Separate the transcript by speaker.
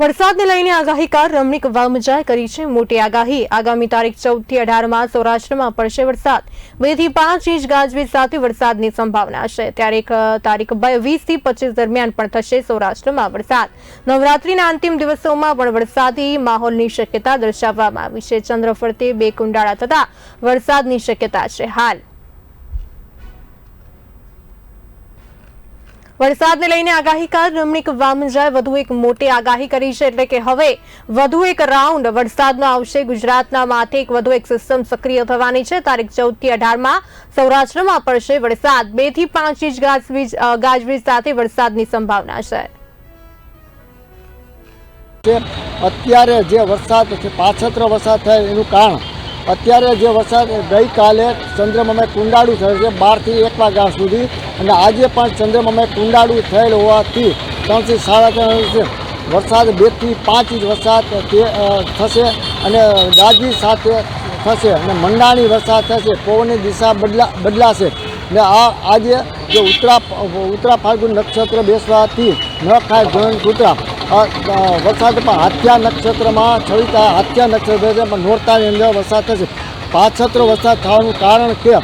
Speaker 1: વરસાદને લઈને આગાહીકાર રમણીક વામજાએ કરી છે મોટી આગાહી. આગામી તારીખ ચૌદથી અઢારમાં સૌરાષ્ટ્રમાં પડશે વરસાદ. બેથી પાંચ ઇંચ ગાજવીજ સાથે વરસાદની સંભાવના છે. ત્યારે એક તારીખ વીસથી પચીસ દરમિયાન પણ થશે સૌરાષ્ટ્રમાં વરસાદ. નવરાત્રીના અંતિમ દિવસોમાં પણ વરસાદી માહોલની શક્યતા દર્શાવવામાં આવી છે. ચંદ્ર ફરતે બે કુંડાળા થતા વરસાદની શક્યતા છે. હાલ વરસાદને લઈને આગાહીકાર રમણીક વામજાએ વધુ એક મોટી આગાહી કરી છે એટલે કે હવે વધુ એક રાઉન્ડ વરસાદનો આવશે. ગુજરાતના માથે એક વધુ એક સિસ્ટમ સક્રિય થવાની છે. તારીખ ચૌદથી અઢારમાં સૌરાષ્ટ્રમાં પડશે વરસાદ. બેથી પાંચ ઇંચ ગાજવીજ ગાજવીજ સાથે વરસાદની સંભાવના છે.
Speaker 2: અત્યારે જે વરસાદ છે, પાછત્ર વરસાદ થાય એનું કારણ અત્યારે જે વરસાદ ગઈકાલે ચંદ્રમામે કુંડાળું થયું છે, બારથી એક વાગ્યા સુધી. અને આજે પણ ચંદ્રમામે કુંડાળું થયેલ હોવાથી ત્રણથી સાડા ત્રણ વરસાદ બેથી પાંચ ઇંચ વરસાદ થશે અને ગાજવી સાથે થશે અને મંડાણી વરસાદ થશે, પવનની દિશા બદલા, બદલાશે. ને આ, આજે જે ઉત્તરા ઉત્તરા ફાલ્ગુન નક્ષત્ર બેસવાથી ન ખાય જણ કૂતરા. અ, અ, વરસાદ પણ હાથિયા નક્ષત્રમાં છવિતા હાથિયા નક્ષત્ર છે પણ નોરતાની અંદર વરસાદ થશે. પાછત્ર વરસાદ થવાનું કારણ કે